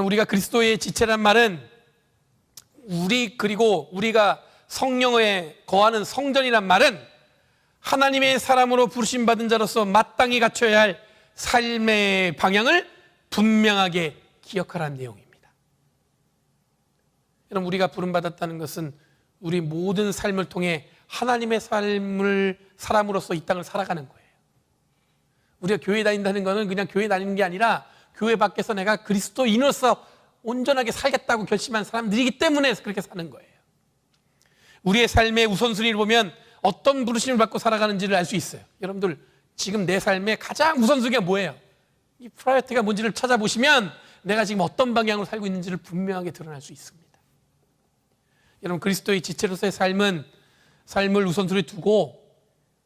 우리가 그리스도의 지체란 말은 우리 그리고 우리가 성령에 거하는 성전이란 말은 하나님의 사람으로 부르심 받은 자로서 마땅히 갖춰야 할 삶의 방향을 분명하게 기억하라는 내용입니다. 여러분 우리가 부름 받았다는 것은 우리 모든 삶을 통해 하나님의 삶을 사람으로서 이 땅을 살아가는 거예요. 우리가 교회 다닌다는 것은 그냥 교회 다니는 게 아니라 교회 밖에서 내가 그리스도인으로서 온전하게 살겠다고 결심한 사람들이기 때문에 그렇게 사는 거예요. 우리의 삶의 우선순위를 보면 어떤 부르심을 받고 살아가는지를 알 수 있어요. 여러분들 지금 내 삶의 가장 우선순위가 뭐예요? 이 프라이어티가 뭔지를 찾아보시면 내가 지금 어떤 방향으로 살고 있는지를 분명하게 드러날 수 있습니다. 여러분 그리스도의 지체로서의 삶은 삶을 우선순위 두고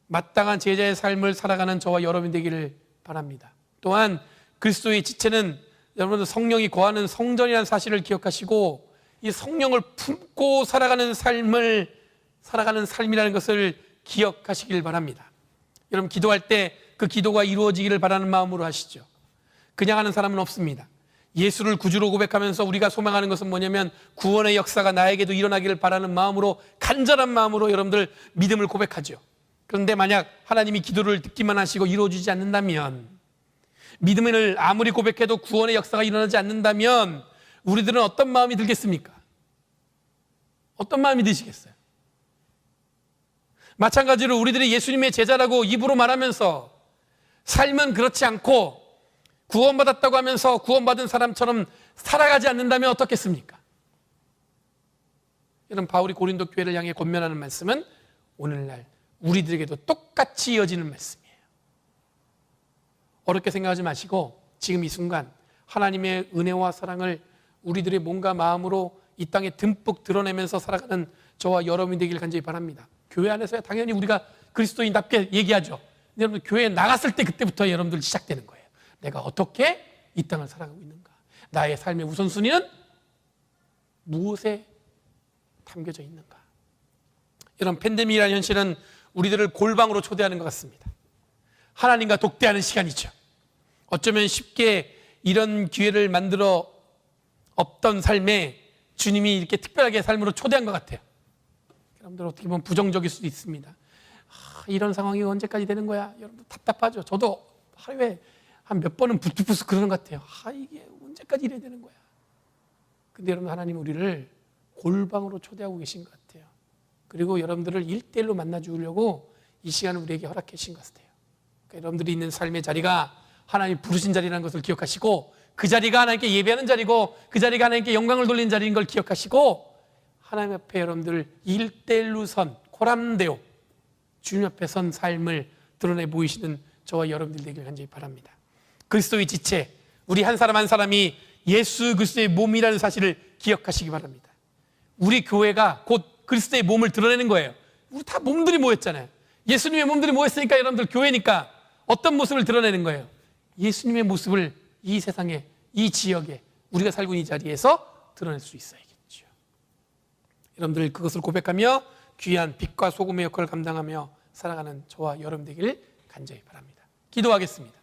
마땅한 제자의 삶을 살아가는 저와 여러분 되기를 바랍니다. 또한 그리스도의 지체는 여러분들 성령이 거하는 성전이라는 사실을 기억하시고 이 성령을 품고 살아가는 삶을 살아가는 삶이라는 것을 기억하시길 바랍니다. 여러분 기도할 때 그 기도가 이루어지기를 바라는 마음으로 하시죠. 그냥 하는 사람은 없습니다. 예수를 구주로 고백하면서 우리가 소망하는 것은 뭐냐면 구원의 역사가 나에게도 일어나기를 바라는 마음으로 간절한 마음으로 여러분들 믿음을 고백하죠. 그런데 만약 하나님이 기도를 듣기만 하시고 이루어지지 않는다면 믿음을 아무리 고백해도 구원의 역사가 일어나지 않는다면 우리들은 어떤 마음이 들겠습니까? 어떤 마음이 드시겠어요? 마찬가지로 우리들이 예수님의 제자라고 입으로 말하면서 삶은 그렇지 않고 구원받았다고 하면서 구원받은 사람처럼 살아가지 않는다면 어떻겠습니까? 여러분 바울이 고린도 교회를 향해 권면하는 말씀은 오늘날 우리들에게도 똑같이 이어지는 말씀이에요. 어렵게 생각하지 마시고 지금 이 순간 하나님의 은혜와 사랑을 우리들의 몸과 마음으로 이 땅에 듬뿍 드러내면서 살아가는 저와 여러분이 되길 간절히 바랍니다. 교회 안에서야 당연히 우리가 그리스도인답게 얘기하죠. 여러분 교회에 나갔을 때 그때부터 여러분들 시작되는 거예요. 내가 어떻게 이 땅을 살아가고 있는가? 나의 삶의 우선순위는 무엇에 담겨져 있는가? 이런 팬데믹이라는 현실은 우리들을 골방으로 초대하는 것 같습니다. 하나님과 독대하는 시간이죠. 어쩌면 쉽게 이런 기회를 만들어 없던 삶에 주님이 이렇게 특별하게 삶으로 초대한 것 같아요. 여러분들 어떻게 보면 부정적일 수도 있습니다. 아, 이런 상황이 언제까지 되는 거야? 여러분 답답하죠. 저도 하루에 한 몇 번은 부스부스 그러는 것 같아요. 아 이게 언제까지 이래야 되는 거야? 근데 여러분 하나님 우리를 골방으로 초대하고 계신 것 같아요. 그리고 여러분들을 일대일로 만나 주려고 이 시간을 우리에게 허락해 주신 것 같아요. 그러니까 여러분들이 있는 삶의 자리가 하나님 부르신 자리라는 것을 기억하시고 그 자리가 하나님께 예배하는 자리고 그 자리가 하나님께 영광을 돌리는 자리인 걸 기억하시고 하나님 앞에 여러분들 일대일로 선 코람데오 주님 앞에 선 삶을 드러내 보이시는 저와 여러분들 되길 간절히 바랍니다. 그리스도의 지체 우리 한 사람 한 사람이 예수 그리스도의 몸이라는 사실을 기억하시기 바랍니다. 우리 교회가 곧 그리스도의 몸을 드러내는 거예요. 우리 다 몸들이 모였잖아요. 예수님의 몸들이 모였으니까 여러분들 교회니까 어떤 모습을 드러내는 거예요? 예수님의 모습을 이 세상에, 이 지역에, 우리가 살고 있는 이 자리에서 드러낼 수 있어야겠죠. 여러분들 그것을 고백하며 귀한 빛과 소금의 역할을 감당하며 살아가는 저와 여러분 되기를 간절히 바랍니다. 기도하겠습니다.